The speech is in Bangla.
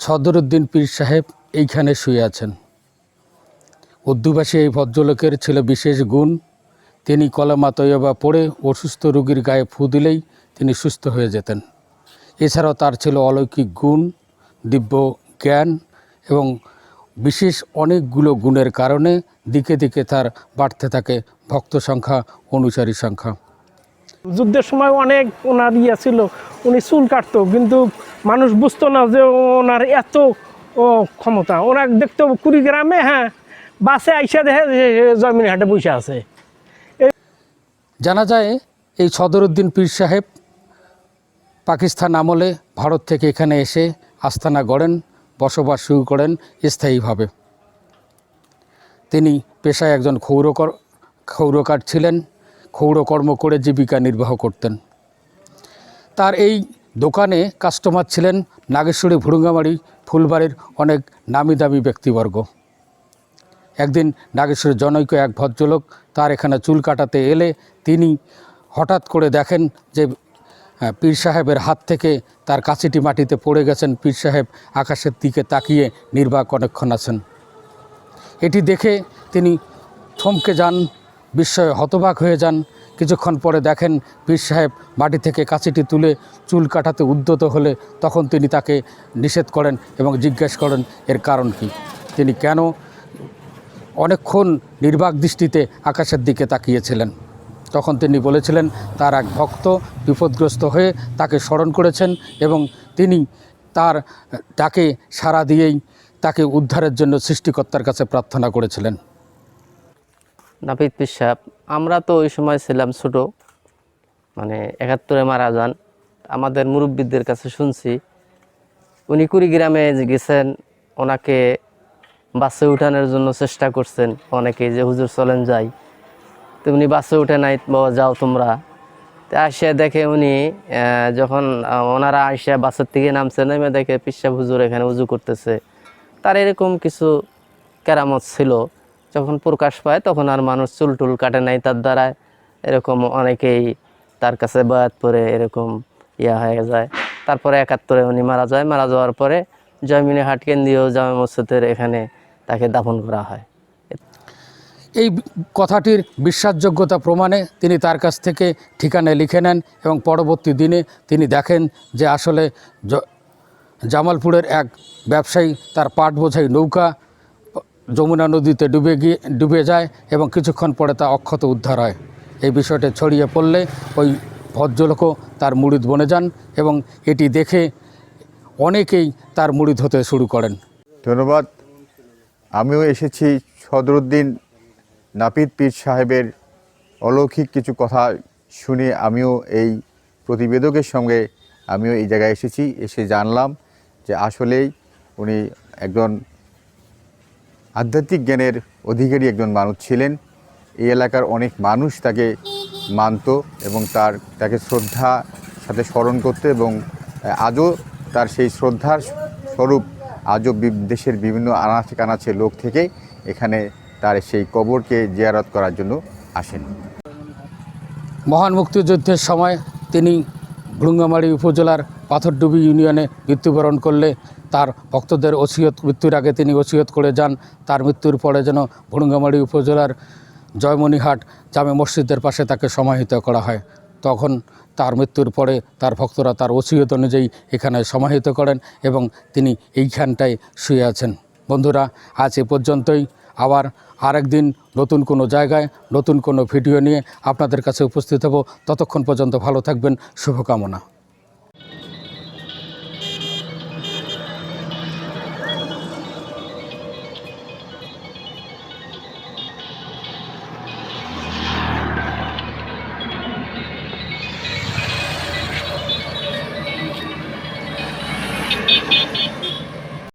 সদরুদ্দিন পীর সাহেব এইখানে শুয়ে আছেন। উর্দুভাষী এই ভদ্রলোকের ছিল বিশেষ গুণ। তিনি কলেমা তৈয়বা পড়ে অসুস্থ রোগীর গায়ে ফু দিলেই তিনি সুস্থ হয়ে যেতেন। এছাড়াও তার ছিল অলৌকিক গুণ, দিব্য জ্ঞান এবং বিশেষ অনেকগুলো গুণের কারণে দিকে দিকে তার বাড়তে থাকে ভক্ত সংখ্যা, অনুসারী সংখ্যা। যুদ্ধের সময় অনেক ওনার ইয়ে ছিল, উনি চুল কাটতো, কিন্তু মানুষ বুঝতো না যে ওনার এত, ও, ক্ষমতা। ওনার দেখতো কুড়িগ্রামে হ্যাঁ বাসে আইসা দেখে যে জমিন হাটে বসে আছে। জানা যায় এই সদরুদ্দিন পীর সাহেব পাকিস্তান আমলে ভারত থেকে এখানে এসে আস্তানা গড়েন, বসবাস শুরু করেন স্থায়ীভাবে। তিনি পেশায় একজন ক্ষৌরকর ক্ষৌরকার ছিলেন। ক্ষৌরকর্ম করে জীবিকা নির্বাহ করতেন। তার এই দোকানে কাস্টমার ছিলেন নাগেশ্বরী ভুরুঙ্গামারি ফুলবাড়ির অনেক নামি দামি ব্যক্তিবর্গ। একদিন নাগেশ্বরের জনৈক এক ভদ্রলোক তার এখানে চুল কাটাতে এলে তিনি হঠাৎ করে দেখেন যে পীর সাহেবের হাত থেকে তার কাছিটি মাটিতে পড়ে গেছেন। পীর সাহেব আকাশের দিকে তাকিয়ে নির্বাক অনেকক্ষণ আছেন। এটি দেখে তিনি থমকে যান বিস্ময়ে হতবাক হয়ে যান। কিছুক্ষণ পরে দেখেন পীর সাহেব মাটি থেকে কাছিটি তুলে চুল কাটাতে উদ্যত হলে তখন তিনি তাকে নিষেধ করেন এবং জিজ্ঞেস করেন, এর কারণ কি? তিনি কেন অনেকক্ষণ নির্বাক দৃষ্টিতে আকাশের দিকে তাকিয়েছিলেন। তখন তিনি বলেছিলেন, তার এক ভক্ত বিপদগ্রস্ত হয়ে তাকে স্মরণ করেছেন এবং তিনি তার ডাকে সাড়া দিয়েই তাকে উদ্ধারের জন্য সৃষ্টিকর্তার কাছে প্রার্থনা করেছিলেন। নাপিত পিসাব, আমরা তো ওই সময় ছিলাম ছোট মানে একাত্তরে মারা যান। আমাদের মুরব্বীদের কাছে শুনছি, উনি কুড়িগ্রামে গেছেন, ওনাকে বাসে উঠানোর জন্য চেষ্টা করছেন। অনেকে যে, হুজুর, চলেন যাই। তো উনি বাসে উঠে নাই, বাবা, যাও তোমরা। তো আসিয়া দেখে উনি যখন ওনারা আসিয়া বাসের থেকে নামছে, নেমে দেখে পিসাব হুজুর এখানে উজু করতেছে। তার এরকম কিছু কেরামত ছিল। যখন প্রকাশ পায়, তখন আর মানুষ চুল টুল কাটে নাই তার দ্বারা। এরকম অনেকেই তার কাছে বয়াত পরে এরকম ইয়া হয়ে যায়। তারপরে একাত্তরে উনি মারা যায়। মারা যাওয়ার পরে জয়মিনী হাট কেন্দ্রীয় জামে মসজিদের এখানে তাকে দাফন করা হয়। এই কথাটির বিশ্বাসযোগ্যতা প্রমাণে তিনি তার কাছ থেকে ঠিকানায় লিখে নেন এবং পরবর্তী দিনে তিনি দেখেন যে আসলে জামালপুরের এক ব্যবসায়ী তার পাট বোঝাই নৌকা যমুনা নদীতে ডুবে গিয়ে, ডুবে যায় এবং কিছুক্ষণ পরে তা অক্ষত উদ্ধার হয়। এই বিষয়টি ছড়িয়ে পড়লে ওই ভদ্রলোকও তার মুড়িদ বনে যান এবং এটি দেখে অনেকেই তার মুড়িদ হতে শুরু করেন। ধন্যবাদ। আমিও এসেছি সদরুদ্দিন নাপিত পীর সাহেবের অলৌকিক কিছু কথা শুনে আমিও এই প্রতিবেদকের সঙ্গে আমিও এই জায়গায় এসেছি, এসে জানলাম যে আসলেই উনি একজন আধ্যাত্মিক জ্ঞানের অধিকারী একজন মানুষ ছিলেন। এই এলাকার অনেক মানুষ তাকে মানত এবং তার, তাকে শ্রদ্ধা সাথে স্মরণ করতে এবং আজও তার সেই শ্রদ্ধার স্বরূপ আজও দেশের বিভিন্ন আনাচে কানাচে লোক থেকে এখানে তার সেই কবরকে জিয়ারত করার জন্য আসেন। মহান মুক্তিযুদ্ধের সময় তিনি ভ্রুঙ্গামারি উপজেলার পাথরডুবি ইউনিয়নে মৃত্যুবরণ করলে তার ভক্তদের ওসিয়ত, মৃত্যুর আগে তিনি ওসিয়ত করে যান। তার মৃত্যুর পরে যেন ভ্রুঙ্গামারি উপজেলার জয়মণিহাট জামে মসজিদের পাশে তাকে সমাহিত করা হয়। তখন তার মৃত্যুর পরে তার ভক্তরা তার ওসিয়ত অনুযায়ী এখানে সমাহিত করেন এবং তিনি এইখানটায় শুয়ে আছেন। বন্ধুরা, আজ এ পর্যন্তই। আবার আরেকদিন নতুন কোনো জায়গায়, নতুন কোনো ভিডিও নিয়ে আপনাদের কাছে উপস্থিত হব। ততক্ষণ পর্যন্ত ভালো থাকবেন। শুভকামনা।